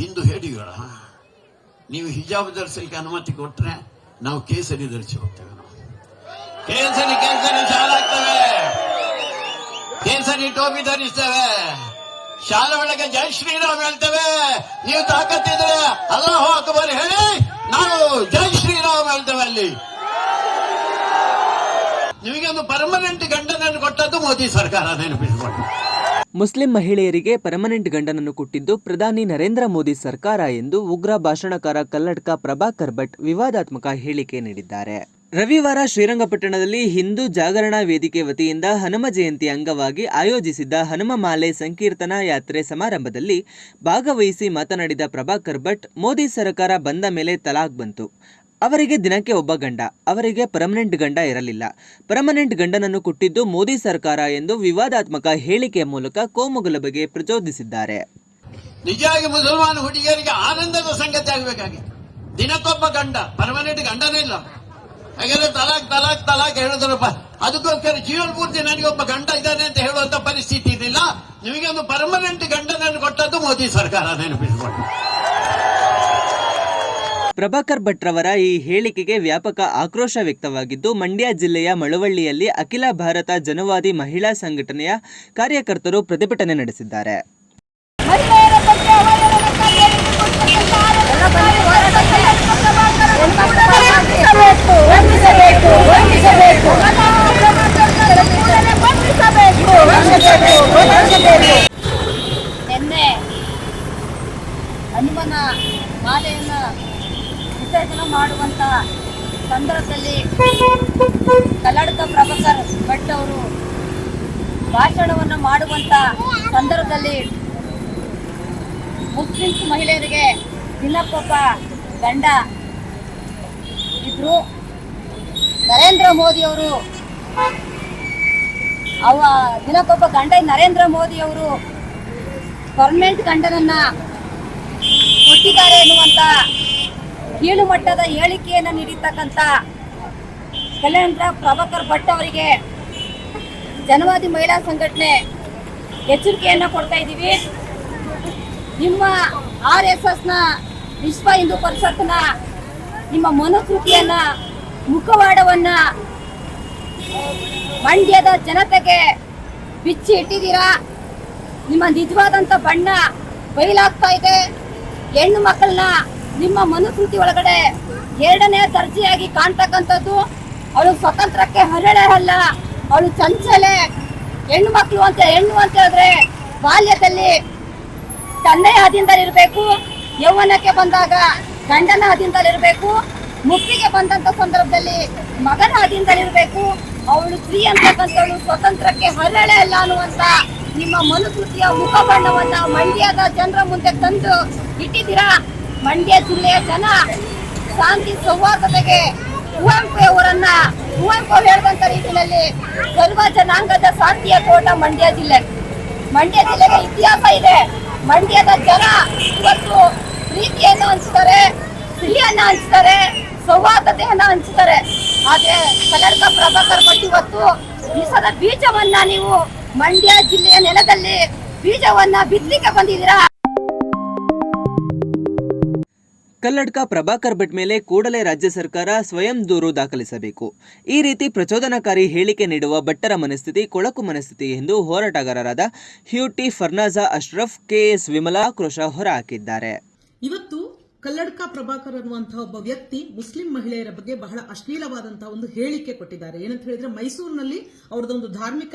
ಹಿಂದೂ ಹೇಳಿಗಳ ನೀವು ಹಿಜಾಬ್ ಧರಿಸಲಿಕ್ಕೆ ಅನುಮತಿ ಕೊಟ್ರೆ ನಾವು ಕೇಸರಿ ಧರಿಸಿ ಹೋಗ್ತೇವೆ ಕೇಸರಿ ಕೇಸರಿ ಶಾಲ ಆಗ್ತೇವೆ. ಕೇಸರಿ ಟೋಪಿ ಧರಿಸ್ತೇವೆ. ಶಾಲೆ ಒಳಗೆ ಜೈ ಶ್ರೀರಾಮ್ ಹೇಳ್ತೇವೆ. ನೀವು ತಾಕತ್ತಿದ್ರೆ ಅಲ್ಲಾಹು ಅಕ್ಬರ್ ಹೇಳಿ, ನಾವು ಜೈ ಶ್ರೀರಾಮ್ ಹೇಳ್ತೇವೆ ಅಲ್ಲಿ. ನಿಮಗೆ ಒಂದು ಪರ್ಮನೆಂಟ್ ಗಂಡನನ್ನು ಕೊಟ್ಟದ್ದು ಮೋದಿ ಸರ್ಕಾರ ನೆನಪಿಸಿಕೊಂಡು ಮುಸ್ಲಿಂ ಮಹಿಳೆಯರಿಗೆ ಪರ್ಮನೆಂಟ್ ಗಂಡನನ್ನು ಕೊಟ್ಟಿದ್ದು ಪ್ರಧಾನಿ ನರೇಂದ್ರ ಮೋದಿ ಸರ್ಕಾರ ಎಂದು ಉಗ್ರ ಭಾಷಣಕಾರ ಕಲ್ಲಡ್ಕ ಪ್ರಭಾಕರ್ ಭಟ್ ವಿವಾದಾತ್ಮಕ ಹೇಳಿಕೆ ನೀಡಿದ್ದಾರೆ. ರವಿವಾರ ಶ್ರೀರಂಗಪಟ್ಟಣದಲ್ಲಿ ಹಿಂದೂ ಜಾಗರಣಾ ವೇದಿಕೆ ವತಿಯಿಂದ ಹನುಮ ಜಯಂತಿ ಅಂಗವಾಗಿ ಆಯೋಜಿಸಿದ್ದ ಹನುಮಮಾಲೆ ಸಂಕೀರ್ತನಾ ಯಾತ್ರೆ ಸಮಾರಂಭದಲ್ಲಿ ಭಾಗವಹಿಸಿ ಮಾತನಾಡಿದ ಪ್ರಭಾಕರ್ ಭಟ್, ಮೋದಿ ಸರ್ಕಾರ ಬಂದ ಮೇಲೆ ತಲಾಕ್ ಬಂತು. ಅವರಿಗೆ ದಿನಕ್ಕೆ ಒಬ್ಬ ಗಂಡ, ಅವರಿಗೆ ಪರ್ಮನೆಂಟ್ ಗಂಡ ಇರಲಿಲ್ಲ. ಪರ್ಮನೆಂಟ್ ಗಂಡನನ್ನು ಕೊಟ್ಟಿದ್ದು ಮೋದಿ ಸರ್ಕಾರ ಎಂದು ವಿವಾದಾತ್ಮಕ ಹೇಳಿಕೆಯ ಮೂಲಕ ಕೋಮುಗಲಭೆಗೆ ಪ್ರಚೋದಿಸಿದ್ದಾರೆ. ನಿಜವಾಗಿ ಮುಸಲ್ಮಾನ ಹುಡುಗಿಯರಿಗೆ ಆನಂದದ ಸಂಗತಿ ಆಗಬೇಕಾಗಿತ್ತು. ದಿನಕ್ಕೊಬ್ಬ ಗಂಡ ಪರ್ಮನೆಂಟ್ ಗಂಡನೇ ಇಲ್ಲ. ಹಾಗಾದ್ರೆ ತಲಾಕ್ ತಲಾಕ್ ತಲಾಕ್ ಹೇಳಿದ್ರಪ್ಪ. ಅದಕ್ಕೋಸ್ಕರ ಜೀವನ ಪೂರ್ತಿ ನನಗೆ ಒಬ್ಬ ಗಂಡ ಇದ್ದಾನೆ ಅಂತ ಹೇಳುವಂತ ಪರಿಸ್ಥಿತಿ ಇದಿಲ್ಲ ನಿಮಗೆ ಒಂದು ಪರ್ಮನೆಂಟ್ ಗಂಡನನ್ನು ಕೊಟ್ಟದ್ದು ಮೋದಿ ಸರ್ಕಾರ ನೆನಪಿಸಿಕೊಂಡು ಪ್ರಭಾಕರ್ ಭಟ್ರವರ ಈ ಹೇಳಿಕೆಗೆ ವ್ಯಾಪಕ ಆಕ್ರೋಶ ವ್ಯಕ್ತವಾಗಿದ್ದು, ಮಂಡ್ಯ ಜಿಲ್ಲೆಯ ಮಳವಳ್ಳಿಯಲ್ಲಿ ಅಖಿಲ ಭಾರತ ಜನವಾದಿ ಮಹಿಳಾ ಸಂಘಟನೆಯ ಕಾರ್ಯಕರ್ತರು ಪ್ರತಿಭಟನೆ ನಡೆಸಿದ್ದಾರೆ. ಹನುಮನ ಮಾಲೆಯನ್ನು ವಿಸರ್ಜನೆ ಮಾಡುವಂತಹ ಸಂದರ್ಭದಲ್ಲಿ ಕಲಾಡಕ ಪ್ರಭಾಕರ್ ಭಟ್ ಅವರು ಭಾಷಣವನ್ನು ಮಾಡುವಂತ ಸಂದರ್ಭದಲ್ಲಿ ಮುಸ್ಲಿಮ್ಸ್ ಮಹಿಳೆಯರಿಗೆ ದಿನಕ್ಕೊಬ್ಬ ಗಂಡ ಇದ್ರು. ನರೇಂದ್ರ ಮೋದಿ ಅವರು ಅವ ದಿನಕ್ಕೊಬ್ಬ ಗಂಡ ನರೇಂದ್ರ ಮೋದಿ ಅವರು ಪರ್ಮನೆಂಟ್ ಗಂಡನನ್ನ ಕೊಟ್ಟಿದ್ದಾರೆ ಎನ್ನುವಂತ ಕೀಳು ಮಟ್ಟದ ಹೇಳಿಕೆಯನ್ನು ನೀಡಿರ್ತಕ್ಕಂಥ ಕಲ್ಯಾಣ ಪ್ರಭಾಕರ್ ಭಟ್ ಅವರಿಗೆ ಜನವಾದಿ ಮಹಿಳಾ ಸಂಘಟನೆ ಎಚ್ಚರಿಕೆಯನ್ನು ಕೊಡ್ತಾ ಇದ್ದೀವಿ. ನಿಮ್ಮ ಆರ್ ಎಸ್ ಎಸ್ನ ವಿಶ್ವ ಹಿಂದೂ ಪರಿಷತ್ನ ನಿಮ್ಮ ಮನೋಕೃತಿಯನ್ನ ಮುಖವಾಡವನ್ನ ಮಂಡ್ಯದ ಜನತೆಗೆ ಬಿಚ್ಚಿ ಇಟ್ಟಿದ್ದೀರಾ? ನಿಮ್ಮ ನಿಜವಾದಂಥ ಬಣ್ಣ ಬಯಲಾಗ್ತಾ ಇದೆ. ಹೆಣ್ಣು ಮಕ್ಕಳನ್ನ ನಿಮ್ಮ ಮನುಸ್ಮೃತಿ ಒಳಗಡೆ ಎರಡನೇ ದರ್ಜೆಯಾಗಿ ಕಾಣ್ತಕ್ಕಂಥದ್ದು. ಅವಳು ಸ್ವತಂತ್ರಕ್ಕೆ ಹರಳೆ ಅಲ್ಲ, ಅವಳು ಚಂಚಲೆ. ಹೆಣ್ಣು ಮಕ್ಕಳು ಅಂತ ಹೆಣ್ಣು ಅಂತ ಹೇಳಿದ್ರೆ ಬಾಲ್ಯದಲ್ಲಿ ತಂದೆಯ ಹದಿಂದಲಿರಬೇಕು ಯೌವನಕ್ಕೆ ಬಂದಾಗ ಗಂಡನ ಹದಿಂದಲಿರಬೇಕು ಮುಕ್ತಿಗೆ ಬಂದಂತ ಸಂದರ್ಭದಲ್ಲಿ ಮಗನ ಹದಿಂದಲಿರಬೇಕು ಅವಳು ಸ್ತ್ರೀ ಅಂತಕ್ಕಂಥವಳು ಸ್ವತಂತ್ರಕ್ಕೆ ಹರಳೆ ಅಲ್ಲ ಅನ್ನುವಂತ ನಿಮ್ಮ ಮನುಸ್ಮೃತಿಯ ಮುಖಬಣ್ಣವನ್ನ ಮಂಡ್ಯದ ಜನರ ಮುಂದೆ ತಂದು ಇಟ್ಟಿದ್ದೀರಾ? ಮಂಡ್ಯ ಜಿಲ್ಲೆಯ ಜನ ಶಾಂತಿ ಸೌಹಾರ್ದತೆಗೆ ಕುವೆಂಪು ಅವರನ್ನ ಕುವೆಂಪು ಹೇಳಿದಂತ ರೀತಿಯಲ್ಲಿ ಸರ್ವ ಜನಾಂಗದ ಶಾಂತಿಯ ಕೋಟ ಮಂಡ್ಯ ಜಿಲ್ಲೆ. ಮಂಡ್ಯ ಜಿಲ್ಲೆಗೆ ಇತಿಹಾಸ ಇದೆ. ಮಂಡ್ಯದ ಜನ ಇವತ್ತು ಪ್ರೀತಿಯನ್ನು ಹಂಚ್ತಾರೆ, ಸಿಹಿಯನ್ನ ಹಂಚ್ತಾರೆ, ಸೌಹಾರ್ದತೆಯನ್ನ ಹಂಚ್ತಾರೆ. ಆದ್ರೆ ಕನ್ನಡಕ ಪ್ರಭಾಕರ್ ಭಟ್ ಇವತ್ತು ಬೀಜವನ್ನ ನೀವು ಮಂಡ್ಯ ಜಿಲ್ಲೆಯ ನೆಲದಲ್ಲಿ ಬೀಜವನ್ನ ಬಿತ್ತಲಿಕ್ಕೆ ಬಂದಿದ್ದೀರಾ? ಕಲ್ಲಡ್ಕ ಪ್ರಭಾಕರ್ ಭಟ್ ಮೇಲೆ ಕೂಡಲೇ ರಾಜ್ಯ ಸರ್ಕಾರ ಸ್ವಯಂ ದೂರು ದಾಖಲಿಸಬೇಕು. ಈ ರೀತಿ ಪ್ರಚೋದನಕಾರಿ ಹೇಳಿಕೆ ನೀಡುವ ಭಟ್ಟರ ಮನಸ್ಥಿತಿ ಕೊಳಕು ಮನಸ್ಥಿತಿ ಎಂದು ಹೋರಾಟಗಾರರಾದ ಹ್ಯೂಟಿ ಫರ್ನಾಜಾ ಅಶ್ರಫ್, ಕೆಎಸ್ ವಿಮಲಾ ಆಕ್ರೋಶ ಹೊರಹಾಕಿದ್ದಾರೆ. ಇವತ್ತು ಕಲ್ಲಡ್ಕ ಪ್ರಭಾಕರ್ ಅನ್ನುವಂತಹ ಒಬ್ಬ ವ್ಯಕ್ತಿ ಮುಸ್ಲಿಂ ಮಹಿಳೆಯರ ಬಗ್ಗೆ ಬಹಳ ಅಶ್ಲೀಲವಾದಂತಹ ಒಂದು ಹೇಳಿಕೆ ಕೊಟ್ಟಿದ್ದಾರೆ. ಏನಂತ ಹೇಳಿದ್ರೆ ಮೈಸೂರಿನಲ್ಲಿ ಅವರದೊಂದು ಧಾರ್ಮಿಕ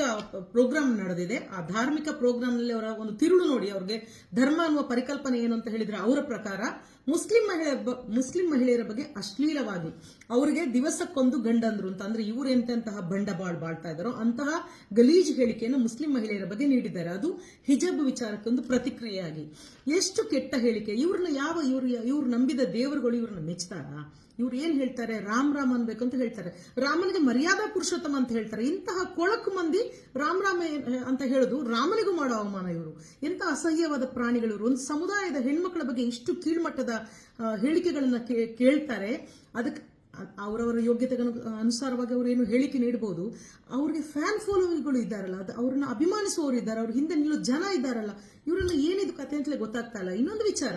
ಪ್ರೋಗ್ರಾಮ್ ನಡೆದಿದೆ. ಆ ಧಾರ್ಮಿಕ ಪ್ರೋಗ್ರಾಮ್ನಲ್ಲಿ ಅವರ ಒಂದು ತಿರುಳು ನೋಡಿ, ಅವ್ರಿಗೆ ಧರ್ಮ ಅನ್ನುವ ಪರಿಕಲ್ಪನೆ ಏನು ಅಂತ ಹೇಳಿದ್ರೆ ಅವರ ಪ್ರಕಾರ ಮುಸ್ಲಿಂ ಮಹಿಳೆ ಮುಸ್ಲಿಂ ಮಹಿಳೆಯರ ಬಗ್ಗೆ ಅಶ್ಲೀಲವಾಗಿ ಅವರಿಗೆ ದಿವಸಕ್ಕೊಂದು ಗಂಡಂದ್ರು ಅಂತ. ಅಂದ್ರೆ ಇವರು ಎಂತೆಂತಹ ಬಂಡವಾಳ ಬಾಳ್ತಾ ಇದ್ದಾರೋ ಅಂತಹ ಗಲೀಜ್ ಹೇಳಿಕೆಯನ್ನು ಮುಸ್ಲಿಂ ಮಹಿಳೆಯರ ಬಗ್ಗೆ ನೀಡಿದ್ದಾರೆ. ಅದು ಹಿಜಬ್ ವಿಚಾರಕ್ಕೊಂದು ಪ್ರತಿಕ್ರಿಯೆಯಾಗಿ. ಎಷ್ಟು ಕೆಟ್ಟ ಹೇಳಿಕೆ. ಇವ್ರನ್ನ ಯಾವ, ಇವ್ರು ಇವ್ರು ನಂಬಿದ ದೇವರುಗಳು ಇವ್ರನ್ನ ಮೆಚ್ತಾರಾ? ಇವ್ರು ಏನ್ ಹೇಳ್ತಾರೆ? ರಾಮ್ ರಾಮ್ ಅನ್ಬೇಕು ಅಂತ ಹೇಳ್ತಾರೆ. ರಾಮನಿಗೆ ಮರ್ಯಾದಾ ಪುರುಷೋತ್ತಮ ಅಂತ ಹೇಳ್ತಾರೆ. ಇಂತಹ ಕೊಳಕು ಮಂದಿ ರಾಮ್ ರಾಮ ಅಂತ ಹೇಳುದು ರಾಮನಿಗೂ ಮಾಡೋ ಅವಮಾನ ಇವರು. ಎಂತ ಅಸಹ್ಯವಾದ ಪ್ರಾಣಿಗಳು ಇವರು. ಒಂದು ಸಮುದಾಯದ ಹೆಣ್ಮಕ್ಳ ಬಗ್ಗೆ ಇಷ್ಟು ಕೀಳ್ಮಟ್ಟದ ಆ, ಹೇಳಿಕೆಗಳನ್ನ ಕೇಳ್ತಾರೆ. ಅದಕ್ಕೆ ಅವರವರ ಯೋಗ್ಯತೆಗಳ ಅನುಸಾರವಾಗಿ ಅವರು ಏನು ಹೇಳಿಕೆ ನೀಡಬಹುದು ಅವ್ರಿಗೆ ಫ್ಯಾನ್ ಫಾಲೋವಿಂಗ್ಗಳು ಇದ್ದಾರಲ್ಲ ಅದು ಅವ್ರನ್ನ ಅಭಿಮಾನಿಸುವವರು ಇದ್ದಾರೆ ಅವ್ರ ಹಿಂದೆ ನಿಲ್ಲೋ ಜನ ಇದ್ದಾರಲ್ಲ ಇವರನ್ನ ಏನಿದು ಕತೆ ಅಂತಲೇ ಗೊತ್ತಾಗ್ತಾ ಇಲ್ಲ. ಇನ್ನೊಂದು ವಿಚಾರ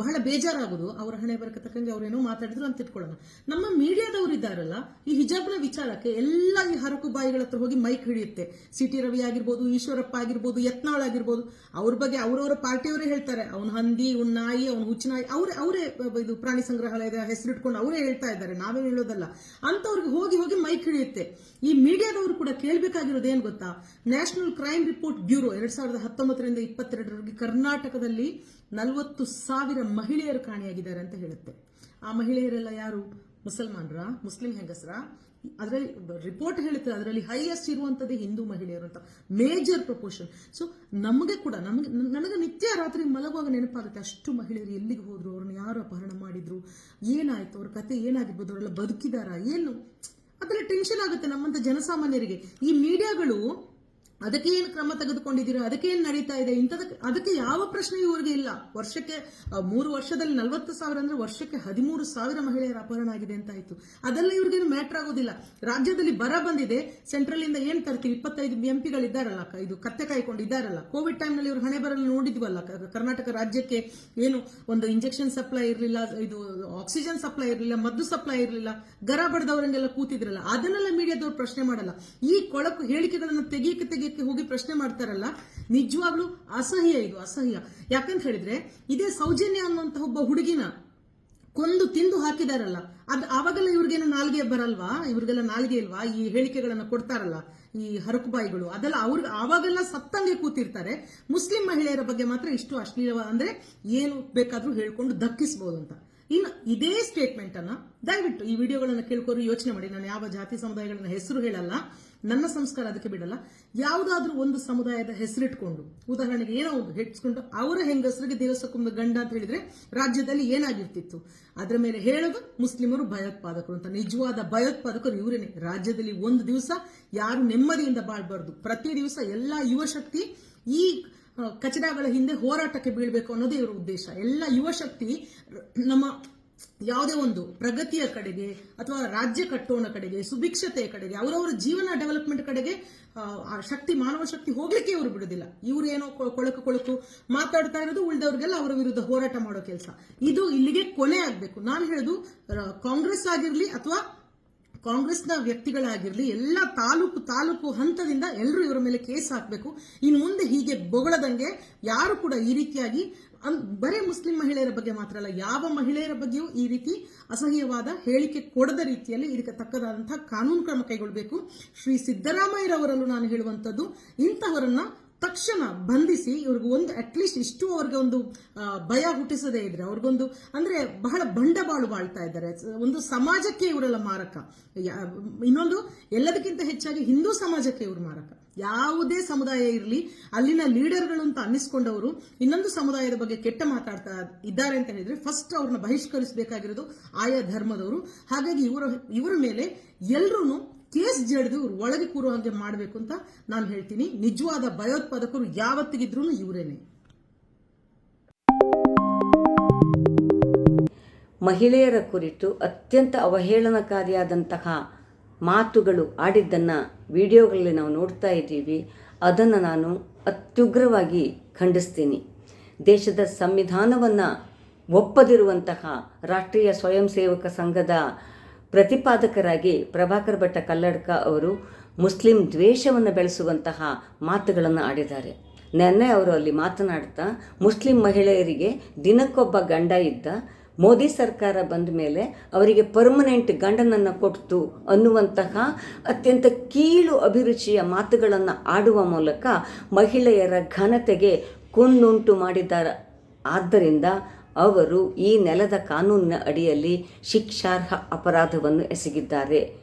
ಬಹಳ ಬೇಜಾರಾಗೋದು ಅವರ ಹಣೆ ಬರಕ ತಕ್ಕಂಗೆ ಅವ್ರೇನೋ ಮಾತಾಡಿದ್ರು ಅಂತ ಇಟ್ಕೊಳ್ಳೋಣ ನಮ್ಮ ಮೀಡಿಯಾದವರು ಇದ್ದಾರಲ್ಲ, ಈ ಹಿಜಾಬ್ನ ವಿಚಾರಕ್ಕೆ ಎಲ್ಲ ಈ ಹರಕು ಬಾಯಿಗಳ ಹತ್ರ ಹೋಗಿ ಮೈಕ್ ಹಿಡಿಯುತ್ತೆ. ಸಿ ಟಿ ರವಿ ಆಗಿರ್ಬೋದು, ಈಶ್ವರಪ್ಪ ಆಗಿರ್ಬೋದು, ಯತ್ನಾಳ್ ಆಗಿರ್ಬೋದು, ಅವ್ರ ಬಗ್ಗೆ ಅವರವರ ಪಾರ್ಟಿಯವರೇ ಹೇಳ್ತಾರೆ. ಅವ್ನ ಹಂದಿ, ಅವ್ನ ನಾಯಿ, ಅವ್ನ ಹುಚ್ಚನಾಯಿ ಅವರೇ ಅವರೇ ಇದು ಪ್ರಾಣಿ ಸಂಗ್ರಹಾಲಯದ ಹೆಸರಿಟ್ಕೊಂಡು ಅವರೇ ಹೇಳ್ತಾ ಇದ್ದಾರೆ. ನಾವೇನು ಹೇಳೋದಲ್ಲ. ಅಂತವ್ರಿಗೆ ಹೋಗಿ ಹೋಗಿ ಮೈಕ್ ಹಿಡಿಯುತ್ತೆ. ಈ ಮೀಡಿಯಾದವರು ಕೂಡ ಕೇಳಬೇಕಾಗಿರೋದು ಏನು ಗೊತ್ತಾ? ನ್ಯಾಷನಲ್ ಕ್ರೈಮ್ ರಿಪೋರ್ಟ್ ಬ್ಯೂರೋ, ಎರಡ್ ಸಾವಿರದ ಹತ್ತೊಂಬತ್ತರಿಂದ ಇಪ್ಪತ್ತೆರಡರವರೆಗೆ ಕರ್ನಾಟಕದಲ್ಲಿ ನಲವತ್ತು ಸಾವಿರ ಮಹಿಳೆಯರು ಕಾಣೆಯಾಗಿದ್ದಾರೆ ಅಂತ ಹೇಳುತ್ತೆ. ಆ ಮಹಿಳೆಯರೆಲ್ಲ ಯಾರು? ಮುಸಲ್ಮಾನರ? ಮುಸ್ಲಿಂ ಹೆಂಗಸರ? ಅದರಲ್ಲಿ ರಿಪೋರ್ಟ್ ಹೇಳುತ್ತೆ, ಅದರಲ್ಲಿ ಹೈಯೆಸ್ಟ್ ಇರುವಂಥದ್ದೇ ಹಿಂದೂ ಮಹಿಳೆಯರು ಅಂತ. ಮೇಜರ್ ಪ್ರಪೋರ್ಷನ್ ಸೊ ನಮಗೆ ಕೂಡ, ನಮಗೆ, ನನಗೆ ನಿತ್ಯ ರಾತ್ರಿ ಮಲಗುವಾಗ ನೆನಪಾಗುತ್ತೆ, ಅಷ್ಟು ಮಹಿಳೆಯರು ಎಲ್ಲಿಗೆ ಹೋದ್ರು, ಅವ್ರನ್ನ ಯಾರು ಅಪಹರಣ ಮಾಡಿದ್ರು, ಏನಾಯ್ತು, ಅವ್ರ ಕತೆ ಏನಾಗಿರ್ಬೋದು, ಅವರೆಲ್ಲ ಬದುಕಿದಾರಾ, ಏನು? ಅದರಲ್ಲಿ ಟೆನ್ಷನ್ ಆಗುತ್ತೆ ನಮ್ಮಂತ ಜನಸಾಮಾನ್ಯರಿಗೆ. ಈ ಮೀಡಿಯಾಗಳು ಅದಕ್ಕೆ ಏನು ಕ್ರಮ ತೆಗೆದುಕೊಂಡಿದ್ದೀರಾ? ಅದಕ್ಕೆ ಏನು ನಡೀತಾ ಇದೆ? ಇಂಥದಕ್ಕೆ ಅದಕ್ಕೆ ಯಾವ ಪ್ರಶ್ನೆಯೂ ಇವರಿಗೆ ಇಲ್ಲ. ವರ್ಷಕ್ಕೆ ಮೂರು ವರ್ಷದಲ್ಲಿ ನಲವತ್ತು ಸಾವಿರ ಅಂದ್ರೆ ವರ್ಷಕ್ಕೆ ಹದಿಮೂರು ಸಾವಿರ ಮಹಿಳೆಯರ ಅಪಹರಣ ಆಗಿದೆ ಅಂತ ಆಯಿತು. ಅದೆಲ್ಲ ಇವ್ರಿಗೇನು ಮ್ಯಾಟ್ರ್ ಆಗೋದಿಲ್ಲ. ರಾಜ್ಯದಲ್ಲಿ ಬರ ಬಂದಿದೆ. ಸೆಂಟ್ರಲ್ ಇಂದ ಏನು ತರ್ತೀವಿ? ಇಪ್ಪತ್ತೈದು ಎಂ ಪಿಗಳಿದ್ದಾರಲ್ಲ ಇದು ಕತ್ತೆ ಕಾಯ್ಕೊಂಡು ಇದ್ದಾರಲ್ಲ ಕೋವಿಡ್ ಟೈಮ್ನಲ್ಲಿ ಇವರು ಹಣೆ ಬರಲು ನೋಡಿದ್ವಲ್ಲ ಕರ್ನಾಟಕ ರಾಜ್ಯಕ್ಕೆ ಏನು ಒಂದು ಇಂಜೆಕ್ಷನ್ ಸಪ್ಲೈ ಇರಲಿಲ್ಲ, ಇದು ಆಕ್ಸಿಜನ್ ಸಪ್ಲೈ ಇರಲಿಲ್ಲ, ಮದ್ದು ಸಪ್ಲೈ ಇರಲಿಲ್ಲ, ಗರ ಬಡದವರಂಗೆಲ್ಲ ಕೂತಿದ್ರಲ್ಲ, ಅದನ್ನೆಲ್ಲ ಮೀಡಿಯಾದವ್ರು ಪ್ರಶ್ನೆ ಮಾಡಲ್ಲ. ಈ ಕೊಳಕು ಹೇಳಿಕೆಗಳನ್ನು ತೆಗಿಯಕ್ಕೆ ತೆಗಿಯಕ್ಕೆ ಹೋಗಿ ಪ್ರಶ್ನೆ ಮಾಡ್ತಾರಲ್ಲ, ನಿಜವಾಗ್ಲೂ ಅಸಹ್ಯ ಇದು, ಅಸಹ್ಯ. ಯಾಕಂತ ಹೇಳಿದ್ರೆ, ಇದೇ ಸೌಜನ್ಯ ಅನ್ನುವಂತ ಒಬ್ಬ ಹುಡುಗಿನ ಕೊಂದು ತಿಂದು ಹಾಕಿದಾರಲ್ಲ, ಅದ್ ಆವಾಗೆಲ್ಲ ಇವ್ರಿಗೇನು ನಾಲ್ಗೆ ಬರಲ್ವಾ? ಇವ್ರಿಗೆಲ್ಲ ನಾಲ್ಗೆ ಇಲ್ವಾ? ಈ ಹೇಳಿಕೆಗಳನ್ನ ಕೊಡ್ತಾರಲ್ಲ, ಈ ಹರಕುಬಾಯಿಗಳು ಅದೆಲ್ಲ ಅವ್ರಿಗೆ ಆವಾಗೆಲ್ಲ ಸತ್ತಂಗೆ ಕೂತಿರ್ತಾರೆ. ಮುಸ್ಲಿಂ ಮಹಿಳೆಯರ ಬಗ್ಗೆ ಮಾತ್ರ ಇಷ್ಟು ಅಶ್ಲೀಲ ಅಂದ್ರೆ ಏನು ಬೇಕಾದ್ರೂ ಹೇಳ್ಕೊಂಡು ದಕ್ಕಿಸಬಹುದು ಅಂತ. ಇನ್ನು ಇದೇ ಸ್ಟೇಟ್ಮೆಂಟ್ ಅನ್ನ ದಯವಿಟ್ಟು ಈ ವಿಡಿಯೋಗಳನ್ನು ಕೇಳ್ಕೊರು, ಯೋಚನೆ ಮಾಡಿ. ನಾನು ಯಾವ ಜಾತಿ ಸಮುದಾಯಗಳನ್ನ ಹೆಸರು ಹೇಳಲ್ಲ, ನನ್ನ ಸಂಸ್ಕಾರ ಅದಕ್ಕೆ ಬಿಡಲ್ಲ. ಯಾವುದಾದ್ರೂ ಒಂದು ಸಮುದಾಯದ ಹೆಸರಿಟ್ಕೊಂಡು, ಉದಾಹರಣೆಗೆ ಏನೋ ಒಂದು ಹೆಚ್ಕೊಂಡು ಅವರ ಹೆಂಗಸರಿಗೆ ದೇವಸಕ್ಕುಂಬ ಗಂಡ ಅಂತ ಹೇಳಿದ್ರೆ ರಾಜ್ಯದಲ್ಲಿ ಏನಾಗಿರ್ತಿತ್ತು? ಅದರ ಮೇಲೆ ಹೇಳೋದು ಮುಸ್ಲಿಮರು ಭಯೋತ್ಪಾದಕರು ಅಂತ. ನಿಜವಾದ ಭಯೋತ್ಪಾದಕರು ಇವರೇನೆ. ರಾಜ್ಯದಲ್ಲಿ ಒಂದು ದಿವಸ ಯಾರು ನೆಮ್ಮದಿಯಿಂದ ಬಾಳ್ಬಾರ್ದು. ಪ್ರತಿ ದಿವಸ ಎಲ್ಲಾ ಯುವಶಕ್ತಿ ಈ ಕಚಡಗಳ ಹಿಂದೆ ಹೋರಾಟಕ್ಕೆ ಬೀಳಬೇಕು ಅನ್ನೋದೇ ಇವರ ಉದ್ದೇಶ. ಎಲ್ಲ ಯುವ ಶಕ್ತಿ ನಮ್ಮ ಯಾವುದೇ ಒಂದು ಪ್ರಗತಿಯ ಕಡೆಗೆ ಅಥವಾ ರಾಜ್ಯ ಕಟ್ಟೋಣ ಕಡೆಗೆ ಸುಭಿಕ್ಷತೆಯ ಕಡೆಗೆ ಅವರವರ ಜೀವನ ಡೆವಲಪ್ಮೆಂಟ್ ಕಡೆಗೆ ಆ, ಶಕ್ತಿ ಮಾನವ ಶಕ್ತಿ ಹೋಗ್ಲಿಕ್ಕೆ ಇವರು ಬಿಡುದಿಲ್ಲ. ಇವರು ಏನೋ ಕೊಳಕು ಕೊಳಕು ಮಾತಾಡ್ತಾ ಇರೋದು ಉಳಿದವ್ರಿಗೆಲ್ಲ ಅವರ ವಿರುದ್ಧ ಹೋರಾಟ ಮಾಡೋ ಕೆಲಸ. ಇದು ಇಲ್ಲಿಗೆ ಕೊನೆ ಆಗಬೇಕು. ನಾನು ಹೇಳುದು ಕಾಂಗ್ರೆಸ್ ಆಗಿರಲಿ ಅಥವಾ ಕಾಂಗ್ರೆಸ್ನ ವ್ಯಕ್ತಿಗಳಾಗಿರಲಿ, ಎಲ್ಲ ತಾಲೂಕು ತಾಲೂಕು ಹಂತದಿಂದ ಎಲ್ಲರೂ ಇವರ ಮೇಲೆ ಕೇಸ್ ಹಾಕಬೇಕು. ಇನ್ನು ಮುಂದೆ ಹೀಗೆ ಬೊಗಳದಂಗೆ ಯಾರು ಕೂಡ ಈ ರೀತಿಯಾಗಿ ಬರೇ ಮುಸ್ಲಿಂ ಮಹಿಳೆಯರ ಬಗ್ಗೆ ಮಾತ್ರ ಅಲ್ಲ, ಯಾವ ಮಹಿಳೆಯರ ಬಗ್ಗೆಯೂ ಈ ರೀತಿ ಅಸಹ್ಯವಾದ ಹೇಳಿಕೆ ಕೊಡದ ರೀತಿಯಲ್ಲಿ ಇದಕ್ಕೆ ತಕ್ಕದಾದಂತಹ ಕಾನೂನು ಕ್ರಮ ಕೈಗೊಳ್ಳಬೇಕು ಶ್ರೀ ಸಿದ್ದರಾಮಯ್ಯರವರಲ್ಲೂ ನಾನು ಹೇಳುವಂತದ್ದು ಇಂತಹವರನ್ನ ತಕ್ಷಣ ಬಂಧಿಸಿ ಇವ್ರಿಗೆ ಒಂದು ಅಟ್ಲೀಸ್ಟ್ ಇಷ್ಟು ಅವ್ರಿಗೆ ಒಂದು ಭಯ ಹುಟ್ಟಿಸದೇ ಇದ್ರೆ, ಅವ್ರಿಗೊಂದು, ಅಂದ್ರೆ ಬಹಳ ಬಂಡವಾಳು ಬಾಳ್ತಾ ಇದ್ದಾರೆ. ಒಂದು ಸಮಾಜಕ್ಕೆ ಇವರೆಲ್ಲ ಮಾರಕ. ಇನ್ನೊಂದು, ಎಲ್ಲದಕ್ಕಿಂತ ಹೆಚ್ಚಾಗಿ ಹಿಂದೂ ಸಮಾಜಕ್ಕೆ ಇವರು ಮಾರಕ. ಯಾವುದೇ ಸಮುದಾಯ ಇರಲಿ, ಅಲ್ಲಿನ ಲೀಡರ್ಗಳು ಅಂತ ಅನ್ನಿಸ್ಕೊಂಡವರು, ಇನ್ನೊಂದು ಸಮುದಾಯದ ಬಗ್ಗೆ ಕೆಟ್ಟ ಮಾತಾಡ್ತಾ ಇದ್ದಾರೆ ಅಂತ ಹೇಳಿದ್ರೆ ಫಸ್ಟ್ ಅವ್ರನ್ನ ಬಹಿಷ್ಕರಿಸಬೇಕಾಗಿರೋದು ಆಯಾ ಧರ್ಮದವರು. ಹಾಗಾಗಿ ಇವರ ಇವರ ಮೇಲೆ ಎಲ್ಲರೂ ಕೇಸ್ ಜಡಿದು ಇವ್ರು ಒಳಗೆ ಕೂರೋ ಮಾಡಬೇಕು ಅಂತ ನಾನು ಹೇಳ್ತೀನಿ. ನಿಜವಾದ ಭಯೋತ್ಪಾದಕರು ಯಾವತ್ತಿಗಿದ್ರು ಇವರೇನೆ. ಮಹಿಳೆಯರ ಕುರಿತು ಅತ್ಯಂತ ಅವಹೇಳನಕಾರಿಯಾದಂತಹ ಮಾತುಗಳು ಆಡಿದ್ದನ್ನು ವಿಡಿಯೋಗಳಲ್ಲಿ ನಾವು ನೋಡ್ತಾ ಇದ್ದೀವಿ. ಅದನ್ನು ನಾನು ಅತ್ಯುಗ್ರವಾಗಿ ಖಂಡಿಸ್ತೀನಿ. ದೇಶದ ಸಂವಿಧಾನವನ್ನು ಒಪ್ಪದಿರುವಂತಹ ರಾಷ್ಟ್ರೀಯ ಸ್ವಯಂ ಸೇವಕ ಸಂಘದ ಪ್ರತಿಪಾದಕರಾಗಿ ಪ್ರಭಾಕರ್ ಭಟ್ಟ ಕಲ್ಲಡ್ಕ ಅವರು ಮುಸ್ಲಿಂ ದ್ವೇಷವನ್ನು ಬೆಳೆಸುವಂತಹ ಮಾತುಗಳನ್ನು ಆಡಿದ್ದಾರೆ. ನೆನ್ನೆ ಅವರು ಅಲ್ಲಿ ಮಾತನಾಡ್ತಾ, ಮುಸ್ಲಿಂ ಮಹಿಳೆಯರಿಗೆ ದಿನಕ್ಕೊಬ್ಬ ಗಂಡ ಇದ್ದ, ಮೋದಿ ಸರ್ಕಾರ ಬಂದ ಮೇಲೆ ಅವರಿಗೆ ಪರ್ಮನೆಂಟ್ ಗಂಡನನ್ನು ಕೊಡ್ತು ಅನ್ನುವಂತಹ ಅತ್ಯಂತ ಕೀಳು ಅಭಿರುಚಿಯ ಮಾತುಗಳನ್ನು ಆಡುವ ಮೂಲಕ ಮಹಿಳೆಯರ ಘನತೆಗೆ ಕುನ್ನುಂಟು ಮಾಡಿದ್ದಾರೆ. ಆದ್ದರಿಂದ ಅವರು ಈ ನೆಲದ ಕಾನೂನಿನ ಅಡಿಯಲ್ಲಿ ಶಿಕ್ಷಾರ್ಹ ಅಪರಾಧವನ್ನು ಎಸಗಿದ್ದಾರೆ.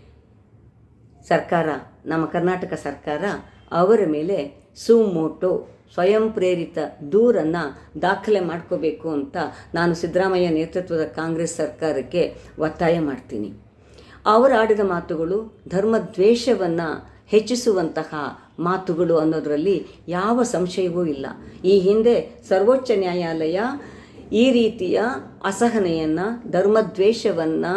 ಸರ್ಕಾರ, ನಮ್ಮ ಕರ್ನಾಟಕ ಸರ್ಕಾರ ಅವರ ಮೇಲೆ ಸುಮೋಟೋ ಸ್ವಯಂ ಪ್ರೇರಿತ ದೂರನ್ನು ದಾಖಲೆ ಮಾಡ್ಕೋಬೇಕು ಅಂತ ನಾನು ಸಿದ್ದರಾಮಯ್ಯ ನೇತೃತ್ವದ ಕಾಂಗ್ರೆಸ್ ಸರ್ಕಾರಕ್ಕೆ ಒತ್ತಾಯ ಮಾಡ್ತೀನಿ. ಅವರು ಆಡಿದ ಮಾತುಗಳು ಧರ್ಮದ್ವೇಷವನ್ನು ಹೆಚ್ಚಿಸುವಂತಹ ಮಾತುಗಳು ಅನ್ನೋದರಲ್ಲಿ ಯಾವ ಸಂಶಯವೂ ಇಲ್ಲ. ಈ ಹಿಂದೆ ಸರ್ವೋಚ್ಚ ನ್ಯಾಯಾಲಯ ಈ ರೀತಿಯ ಅಸಹನೆಯನ್ನು, ಧರ್ಮದ್ವೇಷವನ್ನು,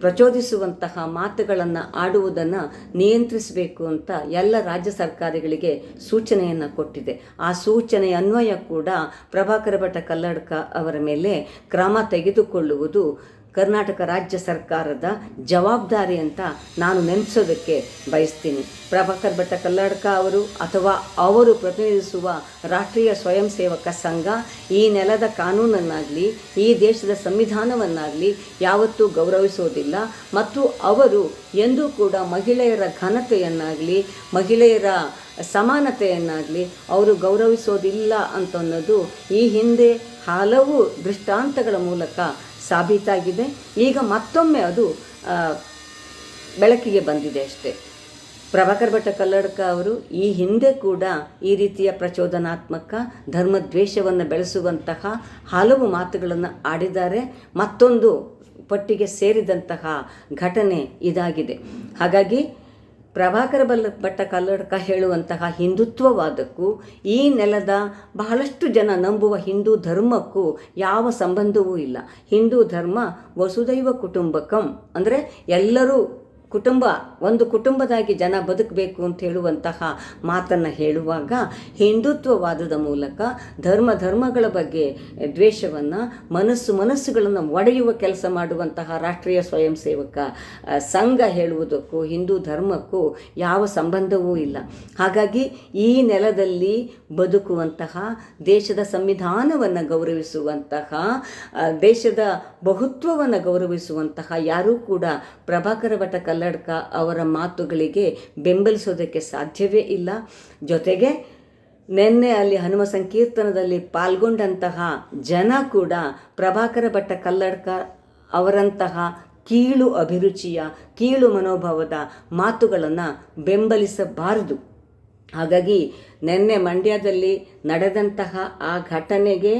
ಪ್ರಚೋದಿಸುವಂತಹ ಮಾತುಗಳನ್ನು ಆಡುವುದನ್ನು ನಿಯಂತ್ರಿಸಬೇಕು ಅಂತ ಎಲ್ಲ ರಾಜ್ಯ ಸರ್ಕಾರಗಳಿಗೆ ಸೂಚನೆಯನ್ನು ಕೊಟ್ಟಿದೆ. ಆ ಸೂಚನೆ ಅನ್ವಯ ಕೂಡ ಪ್ರಭಾಕರ ಭಟ ಕಲ್ಲಡ್ಕ ಅವರ ಮೇಲೆ ಕ್ರಮ ತೆಗೆದುಕೊಳ್ಳುವುದು ಕರ್ನಾಟಕ ರಾಜ್ಯ ಸರ್ಕಾರದ ಜವಾಬ್ದಾರಿ ಅಂತ ನಾನು ನೆನೆಸೋದಕ್ಕೆ ಬಯಸ್ತೀನಿ. ಪ್ರಭಾಕರ್ ಭಟ್ಟ ಕಲ್ಲಾಡ್ಕ ಅವರು ಅಥವಾ ಅವರು ಪ್ರತಿನಿಧಿಸುವ ರಾಷ್ಟ್ರೀಯ ಸ್ವಯಂ ಸೇವಕ ಸಂಘ ಈ ನೆಲದ ಕಾನೂನನ್ನಾಗಲಿ, ಈ ದೇಶದ ಸಂವಿಧಾನವನ್ನಾಗಲಿ ಯಾವತ್ತೂ ಗೌರವಿಸೋದಿಲ್ಲ. ಮತ್ತು ಅವರು ಎಂದೂ ಕೂಡ ಮಹಿಳೆಯರ ಘನತೆಯನ್ನಾಗಲಿ, ಮಹಿಳೆಯರ ಸಮಾನತೆಯನ್ನಾಗಲಿ ಅವರು ಗೌರವಿಸೋದಿಲ್ಲ ಅಂತ ಅನ್ನೋದು ಈ ಹಿಂದೆ ಹಲವು ದೃಷ್ಟಾಂತಗಳ ಮೂಲಕ ಸಾಬೀತಾಗಿದೆ. ಈಗ ಮತ್ತೊಮ್ಮೆ ಅದು ಬೆಳಕಿಗೆ ಬಂದಿದೆ ಅಷ್ಟೇ. ಪ್ರಭಾಕರ್ ಭಟ್ಟ ಕಲ್ಲಡ್ಕ ಅವರು ಈ ಹಿಂದೆ ಕೂಡ ಈ ರೀತಿಯ ಪ್ರಚೋದನಾತ್ಮಕ ಧರ್ಮದ್ವೇಷವನ್ನು ಬೆಳೆಸುವಂತಹ ಹಲವು ಮಾತುಗಳನ್ನು ಆಡಿದ್ದಾರೆ. ಮತ್ತೊಂದು ಪಟ್ಟಿಗೆ ಸೇರಿದಂತಹ ಘಟನೆ ಇದಾಗಿದೆ. ಹಾಗಾಗಿ ಪ್ರಭಾಕರ ಬಲ್ಲ ಭಟ್ಟ ಕಲ್ಲಡ್ಕ ಹೇಳುವಂತಹ ಹಿಂದುತ್ವವಾದಕ್ಕೂ ಈ ನೆಲದ ಬಹಳಷ್ಟು ಜನ ನಂಬುವ ಹಿಂದೂ ಧರ್ಮಕ್ಕೂ ಯಾವ ಸಂಬಂಧವೂ ಇಲ್ಲ. ಹಿಂದೂ ಧರ್ಮ ವಸುದೈವ ಕುಟುಂಬಕಂ. ಅಂದರೆ ಎಲ್ಲರೂ ಕುಟುಂಬ, ಒಂದು ಕುಟುಂಬದಾಗಿ ಜನ ಬದುಕಬೇಕು ಅಂತ ಹೇಳುವಂತಹ ಮಾತನ್ನು ಹೇಳುವಾಗ ಹಿಂದುತ್ವವಾದದ ಮೂಲಕ ಧರ್ಮ ಧರ್ಮಗಳ ಬಗ್ಗೆ ದ್ವೇಷವನ್ನು, ಮನಸ್ಸು ಮನಸ್ಸುಗಳನ್ನು ಒಡೆಯುವ ಕೆಲಸ ಮಾಡುವಂತಹ ರಾಷ್ಟ್ರೀಯ ಸ್ವಯಂ ಸೇವಕ ಸಂಘ ಹೇಳುವುದಕ್ಕೂ, ಹಿಂದೂ ಧರ್ಮಕ್ಕೂ ಯಾವ ಸಂಬಂಧವೂ ಇಲ್ಲ. ಹಾಗಾಗಿ ಈ ನೆಲದಲ್ಲಿ ಬದುಕುವಂತಹ, ದೇಶದ ಸಂವಿಧಾನವನ್ನು ಗೌರವಿಸುವಂತಹ ದೇಶದ ಬಹುತ್ವವನ್ನು ಗೌರವಿಸುವಂತಹ ಯಾರೂ ಕೂಡ ಪ್ರಭಾಕರ ಭಟ್ಟ ಕಲ್ಲಡ್ಕ ಅವರ ಮಾತುಗಳಿಗೆ ಬೆಂಬಲಿಸೋದಕ್ಕೆ ಸಾಧ್ಯವೇ ಇಲ್ಲ. ಜೊತೆಗೆ ನಿನ್ನೆ ಅಲ್ಲಿ ಹನುಮ ಸಂಕೀರ್ತನದಲ್ಲಿ ಪಾಲ್ಗೊಂಡಂತಹ ಜನ ಕೂಡ ಪ್ರಭಾಕರ ಭಟ್ಟ ಕಲ್ಲಡ್ಕ ಅವರಂತಹ ಕೀಳು ಅಭಿರುಚಿಯ, ಕೀಳು ಮನೋಭಾವದ ಮಾತುಗಳನ್ನು ಬೆಂಬಲಿಸಬಾರದು. ಹಾಗಾಗಿ ನಿನ್ನೆ ಮಂಡ್ಯದಲ್ಲಿ ನಡೆದಂತಹ ಆ ಘಟನೆಗೆ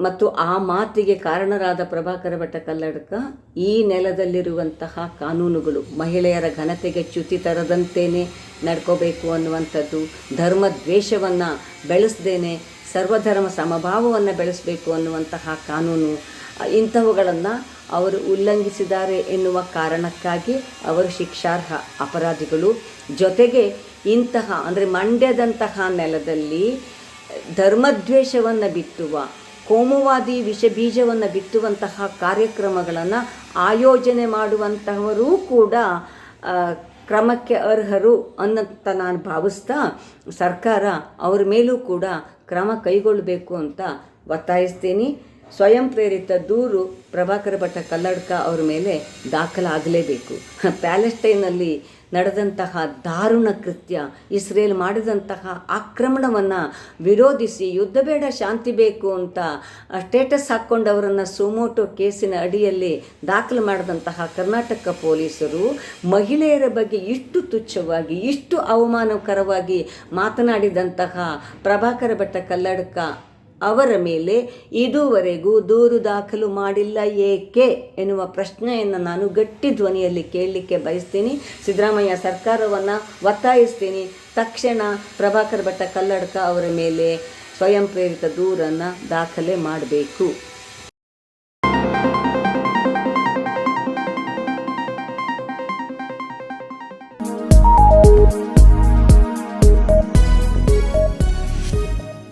ಮತ್ತು ಆ ಮಾತಿಗೆ ಕಾರಣರಾದ ಪ್ರಭಾಕರ ಭಟ್ಟ ಕಲ್ಲಡ್ಕ ಈ ನೆಲದಲ್ಲಿರುವಂತಹ ಕಾನೂನುಗಳು ಮಹಿಳೆಯರ ಘನತೆಗೆ ಚ್ಯುತಿ ತರದಂತೇನೆ ನಡ್ಕೋಬೇಕು ಅನ್ನುವಂಥದ್ದು, ಧರ್ಮ ದ್ವೇಷವನ್ನು ಬೆಳೆಸ್ದೇನೆ, ಸರ್ವಧರ್ಮ ಸಮಭಾವವನ್ನು ಬೆಳೆಸಬೇಕು ಅನ್ನುವಂತಹ ಕಾನೂನು, ಇಂಥವುಗಳನ್ನು ಅವರು ಉಲ್ಲಂಘಿಸಿದ್ದಾರೆ ಎನ್ನುವ ಕಾರಣಕ್ಕಾಗಿ ಅವರು ಶಿಕ್ಷಾರ್ಹ ಅಪರಾಧಿಗಳು. ಜೊತೆಗೆ ಇಂತಹ ಅಂದರೆ ಮಂಡ್ಯದಂತಹ ನೆಲದಲ್ಲಿ ಧರ್ಮದ್ವೇಷವನ್ನು ಬಿತ್ತುವ ಕೋಮುವಾದಿ ವಿಷಬೀಜವನ್ನು ಬಿತ್ತುವಂತಹ ಕಾರ್ಯಕ್ರಮಗಳನ್ನು ಆಯೋಜನೆ ಮಾಡುವಂತಹವರೂ ಕೂಡ ಕ್ರಮಕ್ಕೆ ಅರ್ಹರು ಅನ್ನಂತ ನಾನು ಭಾವಿಸ್ತಾ ಸರ್ಕಾರ ಅವರ ಮೇಲೂ ಕೂಡ ಕ್ರಮ ಕೈಗೊಳ್ಳಬೇಕು ಅಂತ ಒತ್ತಾಯಿಸ್ತೀನಿ. ಸ್ವಯಂ ಪ್ರೇರಿತ ದೂರು ಪ್ರಭಾಕರ ಭಟ್ಟ ಕಲ್ಲಡ್ಕ ಅವರ ಮೇಲೆ ದಾಖಲಾಗಲೇಬೇಕು. ಪ್ಯಾಲೆಸ್ಟೈನಲ್ಲಿ ನಡೆದಂತಹ ದಾರುಣ ಕೃತ್ಯ, ಇಸ್ರೇಲ್ ಮಾಡಿದಂತಹ ಆಕ್ರಮಣವನ್ನು ವಿರೋಧಿಸಿ ಯುದ್ಧ ಬೇಡ, ಶಾಂತಿ ಬೇಕು ಅಂತ ಸ್ಟೇಟಸ್ ಹಾಕ್ಕೊಂಡವರನ್ನು ಸೋಮೋಟೋ ಕೇಸಿನ ಅಡಿಯಲ್ಲಿ ದಾಖಲು ಮಾಡಿದಂತಹ ಕರ್ನಾಟಕ ಪೊಲೀಸರು ಮಹಿಳೆಯರ ಬಗ್ಗೆ ಇಷ್ಟು ತುಚ್ಛವಾಗಿ, ಇಷ್ಟು ಅವಮಾನಕರವಾಗಿ ಮಾತನಾಡಿದಂತಹ ಪ್ರಭಾಕರ ಭಟ್ಟ ಕಲ್ಲಡ್ಕ ಅವರ ಮೇಲೆ ಇದುವರೆಗೂ ದೂರು ದಾಖಲು ಮಾಡಿಲ್ಲ ಏಕೆ ಎನ್ನುವ ಪ್ರಶ್ನೆಯನ್ನು ನಾನು ಗಟ್ಟಿ ಧ್ವನಿಯಲ್ಲಿ ಕೇಳಲಿಕ್ಕೆ ಬಯಸ್ತೀನಿ. ಸಿದ್ದರಾಮಯ್ಯ, ಸರ್ಕಾರವನ್ನು ಒತ್ತಾಯಿಸ್ತೀನಿ. ತಕ್ಷಣ ಪ್ರಭಾಕರ್ ಭಟ್ಟ ಕಲ್ಲಡ್ಕ ಅವರ ಮೇಲೆ ಸ್ವಯಂ ಪ್ರೇರಿತ ದೂರನ್ನು ದಾಖಲೆ ಮಾಡಬೇಕು.